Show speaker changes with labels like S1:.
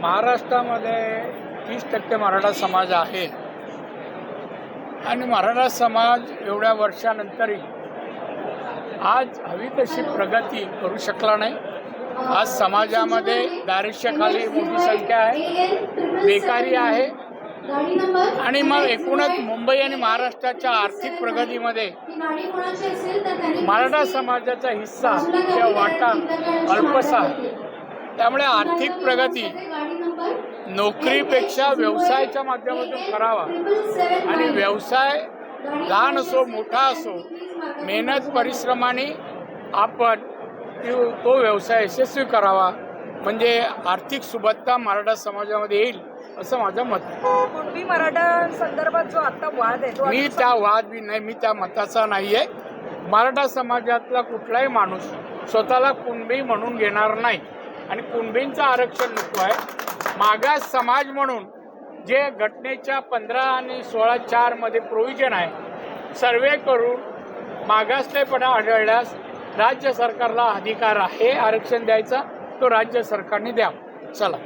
S1: महाराष्ट्रामध्ये तीस टक्के मराठा समाज आहे. आणि मराठा समाज एवढ्या वर्षानंतरही आज हवी तशी प्रगती करू शकला नाही. आज समाजामध्ये दारिद्र्याखाली मोठी संख्या आहे. बेकारी आहे. आणि मग एकूणच मुंबई आणि महाराष्ट्राच्या आर्थिक प्रगतीमध्ये मराठा समाजाचा हिस्सा किंवा वाटा अल्पसा त्यामुळे आर्थिक प्रगती नोकरीपेक्षा व्यवसायाच्या माध्यमातून करावा. आणि व्यवसाय लहान असो मोठा असो मेहनत परिश्रमाने आपण तो तो व्यवसाय यशस्वी करावा. म्हणजे आर्थिक सुबत्ता मराठा समाजामध्ये येईल असं माझं मत
S2: कुणबी मराठा संदर्भात जो आता वाद आहे
S1: मी त्या वाद बी नाही मी त्या मताचा नाही आहे. मराठा समाजातला कुठलाही माणूस स्वतःला कुणबी म्हणून घेणार नाही. आणि कुणबींचं आरक्षण नको आहे. मागास समाज म्हणून जे घटनेच्या पंधरा आणि सोळा चारमध्ये प्रोव्हिजन आहे सर्वे करून मागासलेपणा आढळल्यास राज्य सरकारला अधिकार आहे आरक्षण द्यायचा तो राज्य सरकारने द्यावा. चला.